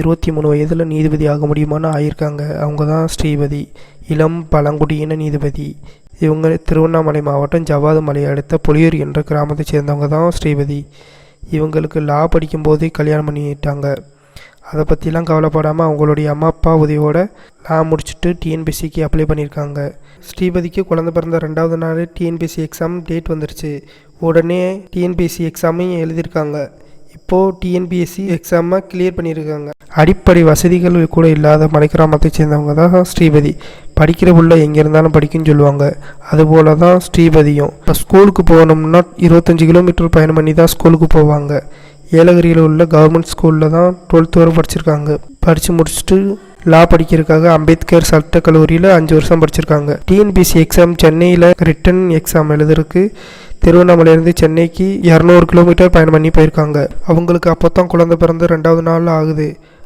இருபத்தி மூணு வயதில் நீதிபதி ஆக முடியுமான்னு ஆயிருக்காங்க. அவங்க தான் ஸ்ரீபதி. இளம் பழங்குடியின நீதிபதி. இவங்க திருவண்ணாமலை மாவட்டம் ஜவ்வாது மலையை அடுத்த புலியூர் என்ற கிராமத்தை சேர்ந்தவங்க தான் ஸ்ரீபதி. இவங்களுக்கு லா படிக்கும்போதே கல்யாணம் பண்ணிட்டாங்க. அதை பற்றிலாம் கவலைப்படாமல் அவங்களுடைய அம்மா அப்பா உதவியோட லா முடிச்சுட்டு டிஎன்பிசிக்கு அப்ளை பண்ணியிருக்காங்க. ஸ்ரீபதிக்கு குழந்த பிறந்த ரெண்டாவது நாள் டிஎன்பிசி எக்ஸாம் டேட் வந்துருச்சு. உடனே டிஎன்பிசி எக்ஸாமையும் எழுதியிருக்காங்க. இப்போது டிஎன்பிஎஸ்சி எக்ஸாமை கிளியர் பண்ணியிருக்காங்க. அடிப்படை வசதிகள் கூட இல்லாத மலைக்கிராமத்தைச் சேர்ந்தவங்க தான் ஸ்ரீபதி. படிக்கிற பிள்ளை எங்கே இருந்தாலும் படிக்குன்னு சொல்லுவாங்க. அதுபோல தான் ஸ்ரீபதியும். இப்போ ஸ்கூலுக்கு போகணும்னா இருபத்தஞ்சி கிலோமீட்டர் பயணம் பண்ணி தான் ஸ்கூலுக்கு போவாங்க. ஏலகிரியில் உள்ள கவர்மெண்ட் ஸ்கூலில் தான் டுவெல்த் வரை படிச்சிருக்காங்க. படித்து முடிச்சுட்டு லா படிக்கிறதுக்காக அம்பேத்கர் சட்ட கல்லூரியில் அஞ்சு வருஷம் படிச்சிருக்காங்க. டிஎன்பிசி எக்ஸாம் சென்னையில் ரிட்டன் எக்ஸாம் எழுதுறதுக்கு திருவண்ணாமலையிலேருந்து சென்னைக்கு இரநூறு கிலோமீட்டர் பயணம் பண்ணி போயிருக்காங்க. அவங்களுக்கு அப்போ தான் குழந்தை பிறந்து ரெண்டாவது நாள் ஆகுது.